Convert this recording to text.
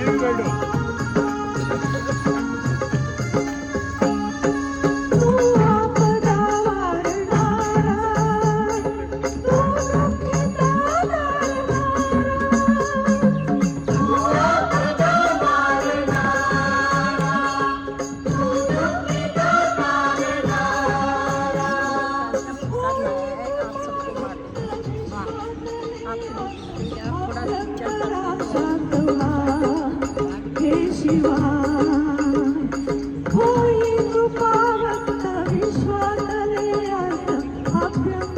நிறுத்த வேண்டும் Yeah.